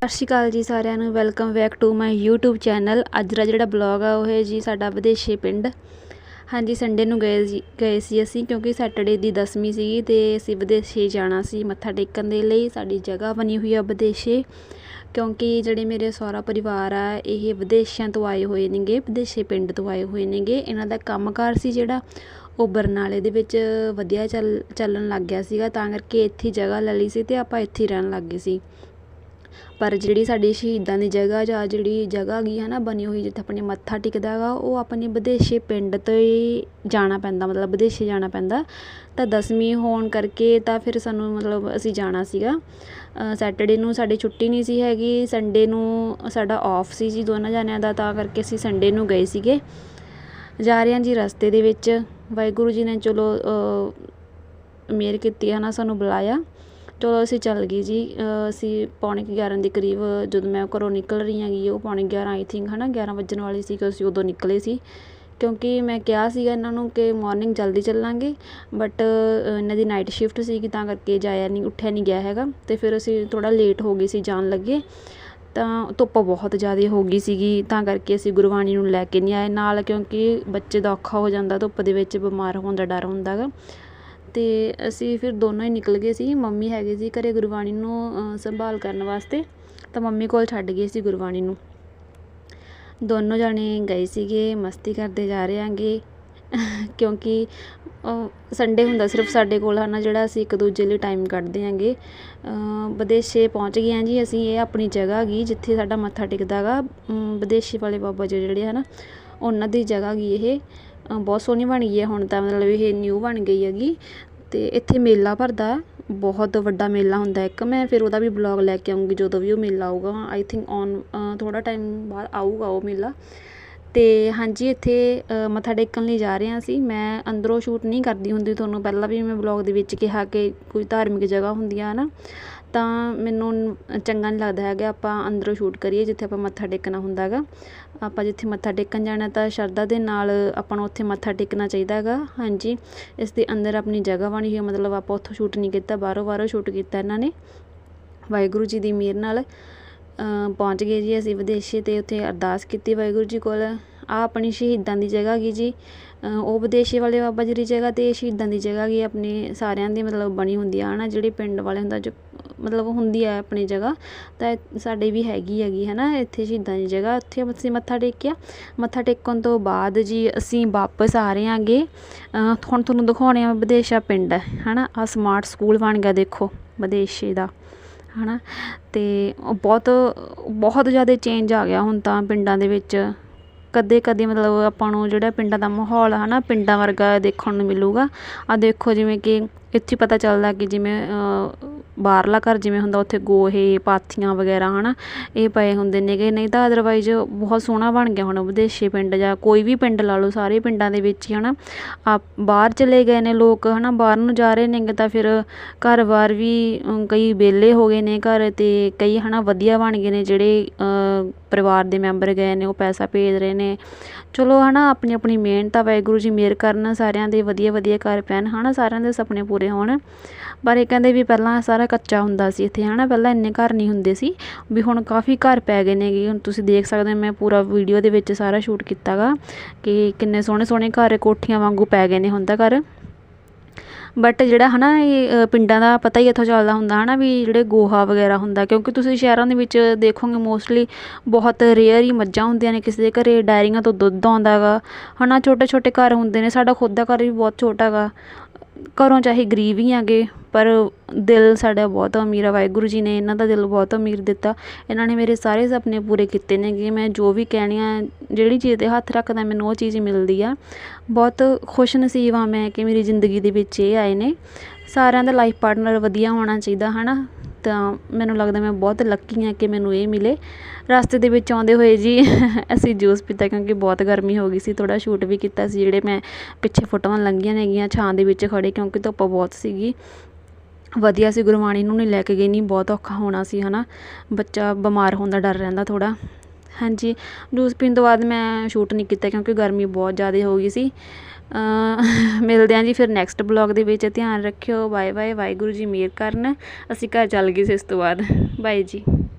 ਸਤਿ ਸ਼੍ਰੀ ਅਕਾਲ ਜੀ ਸਾਰਿਆਂ ਨੂੰ welcome back to my YouTube channel ਅੱਜ ਦਾ ਜਿਹੜਾ ਬਲੌਗ ਆ, ਉਹ ਹੈ ਜੀ ਸਾਡਾ ਵਿਦੇਸ਼ੀ ਪਿੰਡ। ਹਾਂਜੀ ਸੰਡੇ ਨੂੰ ਗਏ ਜੀ, ਗਏ ਸੀ ਅਸੀਂ ਕਿਉਂਕਿ ਸੈਟਰਡੇ ਦੀ ਦਸਵੀਂ ਸੀਗੀ ਤੇ ਅਸੀਂ ਵਿਦੇਸ਼ੀ ਜਾਣਾ ਸੀ, ਮੱਥਾ ਟੇਕਣ ਦੇ ਲਈ। ਸਾਡੀ ਜਗ੍ਹਾ ਬਣੀ ਹੋਈ ਆ ਵਿਦੇਸ਼ੀ, ਕਿਉਂਕਿ ਜਿਹੜੇ ਮੇਰੇ ਸਹੁਰਾ ਪਰਿਵਾਰ ਆ, ਇਹ ਵਿਦੇਸ਼ਾਂ ਤੋਂ ਆਏ ਹੋਏ ਨੇਗੇ, ਵਿਦੇਸ਼ੀ ਪਿੰਡ ਤੋਂ ਆਏ ਹੋਏ ਨੇਗੇ। ਇਹਨਾਂ ਦਾ ਕੰਮਕਾਰ ਸੀ ਜਿਹੜਾ, ਉਹ ਬਰਨਾਲੇ ਦੇ ਵਿੱਚ ਵਧੀਆ ਚੱਲ, ਚੱਲਣ ਲੱਗ ਗਿਆ ਸੀਗਾ। ਤਾਂ ਕਰਕੇ ਇੱਥੇ ਜਗ੍ਹਾ ਲੈ ਲਈ ਸੀ ਤੇ ਆਪਾਂ ਇੱਥੇ ਹੀ ਰਹਿਣ ਲੱਗ ਗਏ ਸੀ। ਪਰ ਜਿਹੜੀ ਸਾਡੀ ਸ਼ਹੀਦਾਂ ਦੀ ਜਗ੍ਹਾ ਜਾਂ ਜਿਹੜੀ ਜਗ੍ਹਾ ਹੈਗੀ ਹੈ ਨਾ ਬਣੀ ਹੋਈ ਜਿੱਥੇ ਆਪਣੇ ਮੱਥਾ ਟਿਕਦਾ ਹੈਗਾ, ਉਹ ਆਪਣੇ ਵਿਦੇਸ਼ੇ ਪਿੰਡ ਤੋਂ ਹੀ ਜਾਣਾ ਪੈਂਦਾ, ਮਤਲਬ ਵਿਦੇਸ਼ੇ ਜਾਣਾ ਪੈਂਦਾ। ਤਾਂ ਦਸਵੀਂ ਹੋਣ ਕਰਕੇ ਤਾਂ ਫਿਰ ਸਾਨੂੰ ਮਤਲਬ ਅਸੀਂ ਜਾਣਾ ਸੀਗਾ। ਸੈਟਰਡੇ ਨੂੰ ਸਾਡੀ ਛੁੱਟੀ ਨਹੀਂ ਸੀ ਹੈਗੀ ਸੰਡੇ ਨੂੰ ਸਾਡਾ ਆਫ ਸੀ ਜੀ ਦੋਨਾਂ ਜਾਣਿਆਂ ਦਾ, ਤਾਂ ਕਰਕੇ ਅਸੀਂ ਸੰਡੇ ਨੂੰ ਗਏ ਸੀਗੇ। ਜਾ ਰਹੇ ਹਾਂ ਜੀ ਰਸਤੇ ਦੇ ਵਿੱਚ। ਵਾਹਿਗੁਰੂ ਜੀ ਨੇ ਚਲੋ ਮਿਹਰ ਕੀਤੀ ਹੈ ਨਾ ਸਾਨੂੰ ਬੁਲਾਇਆ। ਚਲੋ ਅਸੀਂ ਚੱਲ ਗਏ ਜੀ ਅਸੀਂ ਪੌਣੇ ਕੁ ਗਿਆਰਾਂ ਦੇ ਕਰੀਬ ਜਦੋਂ ਮੈਂ ਘਰੋਂ ਨਿਕਲ ਰਹੀ ਹੈਗੀ, ਉਹ ਪੌਣੇ ਗਿਆਰਾਂ ਆਈ ਥਿੰਕ ਹੈ ਨਾ ਗਿਆਰਾਂ ਵੱਜਣ ਵਾਲੀ ਸੀ ਕਿ ਅਸੀਂ ਉਦੋਂ ਨਿਕਲੇ ਸੀ। ਕਿਉਂਕਿ ਮੈਂ ਕਿਹਾ ਸੀਗਾ ਇਹਨਾਂ ਨੂੰ ਕਿ ਮਾਰਨਿੰਗ ਜਲਦੀ ਚੱਲਾਂਗੇ ਬਟ ਇਹਨਾਂ ਦੀ ਨਾਈਟ ਸ਼ਿਫਟ ਸੀਗੀ, ਤਾਂ ਕਰਕੇ ਜਾਇਆ ਨਹੀਂ, ਉੱਠਿਆ ਨਹੀਂ ਗਿਆ ਹੈਗਾ। ਅਤੇ ਫਿਰ ਅਸੀਂ ਥੋੜ੍ਹਾ ਲੇਟ ਹੋ ਗਏ ਸੀ ਜਾਣ ਲੱਗੇ, ਤਾਂ ਧੁੱਪ ਬਹੁਤ ਜ਼ਿਆਦਾ ਹੋ ਗਈ ਸੀਗੀ, ਤਾਂ ਕਰਕੇ ਅਸੀਂ ਗੁਰਬਾਣੀ ਨੂੰ ਲੈ ਕੇ ਨਹੀਂ ਆਏ। ਨਾਲ ਕਿਉਂਕਿ ਬੱਚੇ ਦਾ ਔਖਾ ਹੋ ਜਾਂਦਾ, ਧੁੱਪ ਦੇ ਵਿੱਚ ਬਿਮਾਰ ਹੋਣ ਦਾ ਡਰ ਹੁੰਦਾ ਗਾ ਅਤੇ ਅਸੀਂ ਫਿਰ ਦੋਨੋਂ ਹੀ ਨਿਕਲ ਗਏ ਸੀ। ਮੰਮੀ ਹੈਗੇ ਸੀ ਘਰ ਗੁਰਬਾਣੀ ਨੂੰ ਸੰਭਾਲ ਕਰਨ ਵਾਸਤੇ। ਤਾਂ ਮੰਮੀ ਕੋਲ ਛੱਡ ਗਏ ਸੀ ਗੁਰਬਾਣੀ ਨੂੰ। ਦੋਨੋਂ ਜਾਣੇ ਗਏ ਸੀਗੇ, ਮਸਤੀ ਕਰਦੇ ਜਾ ਰਹੇ ਆਂਗੇ ਕਿਉਂਕਿ ਸੰਡੇ ਹੁੰਦਾ ਸਿਰਫ ਸਾਡੇ ਕੋਲ ਹੈ ਨਾ ਜਿਹੜਾ ਅਸੀਂ ਇੱਕ ਦੂਜੇ ਲਈ ਟਾਈਮ ਕੱਢਦੇ ਆਂਗੇ ਵਿਦੇਸ਼ੇ ਪਹੁੰਚ ਗਏ ਹਾਂ ਜੀ ਅਸੀਂ, ਇਹ ਆਪਣੀ ਜਗ੍ਹਾ ਹੈਗੀ ਜਿੱਥੇ ਸਾਡਾ ਮੱਥਾ ਟਿਕਦਾ ਗਾ। ਵਿਦੇਸ਼ੀ ਵਾਲੇ ਬਾਬਾ ਜੀ ਜਿਹੜੇ, ਹਨ, ਉਹਨਾਂ ਦੀ ਜਗ੍ਹਾ ਹੈਗੀ ਇਹ। ਬਹੁਤ ਸੋਹਣੀ ਬਣ ਗਈ ਹੈ, ਹੁਣ ਤਾਂ ਮਤਲਬ ਇਹ ਨਿਊ ਬਣ ਗਈ ਹੈਗੀ। ਅਤੇ ਇੱਥੇ ਮੇਲਾ ਭਰਦਾ ਬਹੁਤ ਵੱਡਾ ਮੇਲਾ ਹੁੰਦਾ ਇੱਕ। ਮੈਂ ਫਿਰ ਉਹਦਾ ਵੀ ਬਲੌਗ ਲੈ ਕੇ ਆਉਂਗੀ ਜਦੋਂ ਵੀ ਉਹ ਮੇਲਾ ਆਊਗਾ। ਆਈ ਥਿੰਕ ਔਨ ਥੋੜ੍ਹਾ ਟਾਈਮ ਬਾਅਦ ਆਊਗਾ ਉਹ ਮੇਲਾ। ਅਤੇ ਹਾਂਜੀ, ਇੱਥੇ ਮੱਥਾ ਟੇਕਣ ਲਈ ਜਾ ਰਹੇ ਹਾਂ ਅਸੀਂ। ਮੈਂ ਅੰਦਰੋਂ ਸ਼ੂਟ ਨਹੀਂ ਕਰਦੀ ਹੁੰਦੀ ਤੁਹਾਨੂੰ। ਪਹਿਲਾਂ ਵੀ ਮੈਂ ਬਲੌਗ ਦੇ ਵਿੱਚ ਕਿਹਾ ਕਿ ਕੋਈ ਧਾਰਮਿਕ ਜਗ੍ਹਾ ਹੁੰਦੀਆਂ ਆ ਨਾ ਤਾਂ ਮੈਨੂੰ ਚੰਗਾ ਨਹੀਂ ਲੱਗਦਾ ਹੈਗਾ, ਆਪਾਂ ਅੰਦਰੋਂ ਸ਼ੂਟ ਕਰੀਏ, ਜਿੱਥੇ ਆਪਾਂ ਮੱਥਾ ਟੇਕਣਾ ਹੁੰਦਾ ਹੈਗਾ। ਆਪਾਂ ਜਿੱਥੇ ਮੱਥਾ ਟੇਕਣ ਜਾਣਾ ਤਾਂ ਸ਼ਰਧਾ ਦੇ ਨਾਲ ਆਪਾਂ ਨੂੰ ਉੱਥੇ ਮੱਥਾ ਟੇਕਣਾ ਚਾਹੀਦਾ ਹੈਗਾ। ਹਾਂਜੀ, ਇਸ ਦੇ ਅੰਦਰ ਆਪਣੀ ਜਗ੍ਹਾ ਬਣੀ ਹੋਈ ਮਤਲਬ ਆਪਾਂ ਉੱਥੋਂ ਸ਼ੂਟ ਨਹੀਂ ਕੀਤਾ, ਬਾਹਰੋਂ ਬਾਹਰੋਂ ਸ਼ੂਟ ਕੀਤਾ ਇਹਨਾਂ ਨੇ। ਵਾਹਿਗੁਰੂ ਜੀ ਦੀ ਮਿਹਰ ਨਾਲ ਪਹੁੰਚ ਗਏ ਜੀ ਅਸੀਂ ਵਿਦੇਸ਼ੀ 'ਤੇ ਉੱਥੇ ਅਰਦਾਸ ਕੀਤੀ ਵਾਹਿਗੁਰੂ ਜੀ ਕੋਲ। ਆ ਆਪਣੀ ਸ਼ਹੀਦਾਂ ਦੀ ਜਗ੍ਹਾ ਹੈਗੀ ਜੀ। ਉਹ ਵਿਦੇਸ਼ੀ ਵਾਲੇ ਬਾਬਾ ਜੀ ਦੀ ਜਗ੍ਹਾ ਅਤੇ ਸ਼ਹੀਦਾਂ ਦੀ ਜਗ੍ਹਾ ਹੈਗੀ, ਆਪਣੇ ਸਾਰਿਆਂ ਦੀ ਮਤਲਬ ਬਣੀ ਹੁੰਦੀ ਆ ਹੈ ਨਾ ਜਿਹੜੇ ਪਿੰਡ ਵਾਲੇ ਹੁੰਦਾ, ਜੋ ਮਤਲਬ ਹੁੰਦੀ ਹੈ ਆਪਣੀ ਜਗ੍ਹਾ, ਤਾਂ ਸਾਡੇ ਵੀ ਹੈਗੀ ਹੈਗੀ ਹੈ ਨਾ ਇੱਥੇ ਸ਼ਹੀਦਾਂ ਦੀ ਜਗ੍ਹਾ। ਉੱਥੇ ਅਸੀਂ ਮੱਥਾ ਟੇਕਿਆ। ਮੱਥਾ ਟੇਕਣ ਤੋਂ ਬਾਅਦ ਜੀ ਅਸੀਂ ਵਾਪਸ ਆ ਰਹੇ ਆਂਗੇ ਹੁਣ ਤੁਹਾਨੂੰ ਦਿਖਾਉਣੇ ਆ ਵਿਦੇਸ਼ਾ ਪਿੰਡ ਹੈ ਨਾ ਆ ਸਮਾਰਟ ਸਕੂਲ ਬਣ ਗਿਆ ਦੇਖੋ, ਵਿਦੇਸ਼ੇ ਦਾ ਹੈ ਨਾ ਅਤੇ ਬਹੁਤ ਬਹੁਤ ਜ਼ਿਆਦਾ ਚੇਂਜ ਆ ਗਿਆ ਹੁਣ ਤਾਂ ਪਿੰਡਾਂ ਦੇ ਵਿੱਚ। ਕਦੇ ਕਦੇ ਮਤਲਬ ਆਪਾਂ ਨੂੰ ਜਿਹੜਾ ਪਿੰਡਾਂ ਦਾ ਮਾਹੌਲ ਹੈ ਨਾ ਪਿੰਡਾਂ ਵਰਗਾ ਦੇਖਣ ਨੂੰ ਮਿਲੂਗਾ। ਆ ਦੇਖੋ ਜਿਵੇਂ ਕਿ ਇੱਥੇ ਪਤਾ ਚੱਲਦਾ ਕਿ ਜਿਵੇਂ ਬਾਹਰਲਾ ਘਰ ਜਿਵੇਂ ਹੁੰਦਾ, ਉੱਥੇ ਗੋਹੇ, ਪਾਥੀਆਂ ਵਗੈਰਾ ਹੈ ਨਾ ਇਹ ਪਏ ਹੁੰਦੇ ਨੇਗੇ। ਨਹੀਂ ਤਾਂ ਅਦਰਵਾਈਜ਼ ਬਹੁਤ ਸੋਹਣਾ ਬਣ ਗਿਆ ਹੁਣ ਵਿਦੇਸ਼ੀ ਪਿੰਡ ਜਾਂ ਕੋਈ ਵੀ ਪਿੰਡ ਲਾ ਲਓ, ਸਾਰੇ ਪਿੰਡਾਂ ਦੇ ਵਿੱਚ ਹੈ ਨਾ ਆ ਬਾਹਰ ਚਲੇ ਗਏ ਨੇ ਲੋਕ ਹੈ ਨਾ ਬਾਹਰ ਨੂੰ ਜਾ ਰਹੇ ਨੇਗੇ ਤਾਂ ਫਿਰ ਘਰ ਬਾਰ ਵੀ ਕਈ ਵਿਹਲੇ ਹੋ ਗਏ ਨੇ ਘਰ ਅਤੇ ਕਈ ਹੈ ਨਾ ਵਧੀਆ ਬਣ ਗਏ ਨੇ ਜਿਹੜੇ ਪਰਿਵਾਰ ਦੇ ਮੈਂਬਰ ਗਏ ਨੇ, ਉਹ ਪੈਸਾ ਭੇਜ ਰਹੇ ਨੇ। ਚਲੋ ਹੈ ਨਾ ਆਪਣੀ ਆਪਣੀ ਮਿਹਨਤ ਆ, ਵਾਹਿਗੁਰੂ ਜੀ ਮਿਹਰ ਕਰਨ, ਸਾਰਿਆਂ ਦੇ ਵਧੀਆ ਵਧੀਆ ਘਰ ਪੈਣ ਹੈ ਨਾ ਸਾਰਿਆਂ ਦੇ ਸੁਪਨੇ ਪੂਰੇ ਹੋਣ। ਪਰ ਇਹ ਕਹਿੰਦੇ ਵੀ ਪਹਿਲਾਂ ਸਾਰਾ ਕੱਚਾ ਹੁੰਦਾ ਸੀ ਇੱਥੇ ਹੈ ਨਾ ਪਹਿਲਾਂ ਇੰਨੇ ਘਰ ਨਹੀਂ ਹੁੰਦੇ ਸੀ। ਵੀ ਹੁਣ ਕਾਫੀ ਘਰ ਪੈ ਗਏ ਨੇਗੇ ਹੁਣ ਤੁਸੀਂ ਦੇਖ ਸਕਦੇ ਹੋ, ਮੈਂ ਪੂਰਾ ਵੀਡੀਓ ਦੇ ਵਿੱਚ ਸਾਰਾ ਸ਼ੂਟ ਕੀਤਾ ਗਾ ਕਿ ਕਿੰਨੇ ਸੋਹਣੇ ਸੋਹਣੇ ਘਰ ਕੋਠੀਆਂ ਵਾਂਗੂ ਪੈ ਗਏ ਨੇ ਹੁਣ ਤਾਂ ਘਰ। ਬਟ ਜਿਹੜਾ ਹੈ ਨਾ ਇਹ ਪਿੰਡਾਂ ਦਾ ਪਤਾ ਹੀ ਇੱਥੋਂ ਚੱਲਦਾ ਹੁੰਦਾ ਹੈ ਨਾ ਵੀ ਜਿਹੜੇ ਗੋਹਾ ਵਗੈਰਾ ਹੁੰਦਾ, ਕਿਉਂਕਿ ਤੁਸੀਂ ਸ਼ਹਿਰਾਂ ਦੇ ਵਿੱਚ ਦੇਖੋਗੇ ਮੋਸਟਲੀ ਬਹੁਤ ਰੇਅਰ ਹੀ ਮੱਝਾਂ ਹੁੰਦੀਆਂ ਨੇ। ਕਿਸੇ ਦੇ ਘਰੇ ਡਾਇਰੀਆਂ ਤੋਂ ਦੁੱਧ ਆਉਂਦਾ ਗਾ ਹੈ ਛੋਟੇ ਛੋਟੇ ਘਰ ਹੁੰਦੇ ਨੇ। ਸਾਡਾ ਖੁਦ ਦਾ ਘਰ ਵੀ ਬਹੁਤ ਛੋਟਾ ਗਾ ਘਰੋਂ ਚਾਹੇ ਗਰੀਬ ਹੀ ਆਗੇ, ਪਰ ਦਿਲ ਸਾਡਾ ਬਹੁਤ ਅਮੀਰ ਆ, ਵਾਹਿਗੁਰੂ ਜੀ ਨੇ ਇਹਨਾਂ ਦਾ ਦਿਲ ਬਹੁਤ ਅਮੀਰ ਦਿੱਤਾ। ਇਹਨਾਂ ਨੇ ਮੇਰੇ ਸਾਰੇ ਸੁਪਨੇ ਪੂਰੇ ਕੀਤੇ ਨੇ ਕਿ ਮੈਂ ਜੋ ਵੀ ਕਹਿਣੀ ਆ, ਜਿਹੜੀ ਚੀਜ਼ 'ਤੇ ਹੱਥ ਰੱਖਦਾ, ਮੈਨੂੰ ਉਹ ਚੀਜ਼ ਮਿਲਦੀ ਆ। ਬਹੁਤ ਖੁਸ਼ ਨਸੀਬ ਆ ਮੈਂ ਕਿ ਮੇਰੀ ਜ਼ਿੰਦਗੀ ਦੇ ਵਿੱਚ ਇਹ ਆਏ ਨੇ। ਸਾਰਿਆਂ ਦਾ ਲਾਈਫ ਪਾਰਟਨਰ ਵਧੀਆ ਹੋਣਾ ਚਾਹੀਦਾ ਹੈ ਨਾ ਤਾਂ ਮੈਨੂੰ ਲੱਗਦਾ ਮੈਂ ਬਹੁਤ ਲੱਕੀ ਹਾਂ ਕਿ ਮੈਨੂੰ ਇਹ ਮਿਲੇ। ਰਸਤੇ ਦੇ ਵਿੱਚ ਆਉਂਦੇ ਹੋਏ ਜੀ ਅਸੀਂ ਜੂਸ ਪੀਤਾ ਕਿਉਂਕਿ ਬਹੁਤ ਗਰਮੀ ਹੋ ਗਈ ਸੀ। ਥੋੜ੍ਹਾ ਸ਼ੂਟ ਵੀ ਕੀਤਾ ਸੀ, ਜਿਹੜੇ ਮੈਂ ਪਿੱਛੇ ਫੋਟੋਆਂ ਲੰਘੀਆਂ ਨੇਗੀਆਂ ਛਾਂ ਦੇ ਵਿੱਚ ਖੜ੍ਹੇ ਕਿਉਂਕਿ ਧੁੱਪ ਬਹੁਤ ਸੀਗੀ। ਵਧੀਆ ਸੀ, ਗੁਰਬਾਣੀ ਨੂੰ ਨਹੀਂ ਲੈ ਕੇ ਗਈ ਨਹੀਂ ਬਹੁਤ ਔਖਾ ਹੋਣਾ ਸੀ ਹੈ ਨਾ ਬੱਚਾ ਬਿਮਾਰ ਹੋਣ ਦਾ ਡਰ ਰਹਿੰਦਾ ਥੋੜ੍ਹਾ। ਹਾਂਜੀ, ਜੂਸ ਪੀਣ ਤੋਂ ਬਾਅਦ ਮੈਂ ਸ਼ੂਟ ਨਹੀਂ ਕੀਤਾ ਕਿਉਂਕਿ ਗਰਮੀ ਬਹੁਤ ਜ਼ਿਆਦਾ ਹੋ ਗਈ ਸੀ। ਮਿਲਦੇ ਹਾਂ ਜੀ ਫਿਰ ਨੈਕਸਟ ਬਲੌਗ ਦੇ ਵਿੱਚ। ਧਿਆਨ ਰੱਖਿਓ। ਬਾਏ ਬਾਏ ਵਾਹਿਗੁਰੂ ਜੀ ਮੇਰ ਕਰਨ। ਅਸੀਂ ਘਰ ਚੱਲ ਗਏ ਸੀ ਇਸ ਤੋਂ ਬਾਅਦ। ਬਾਏ ਜੀ।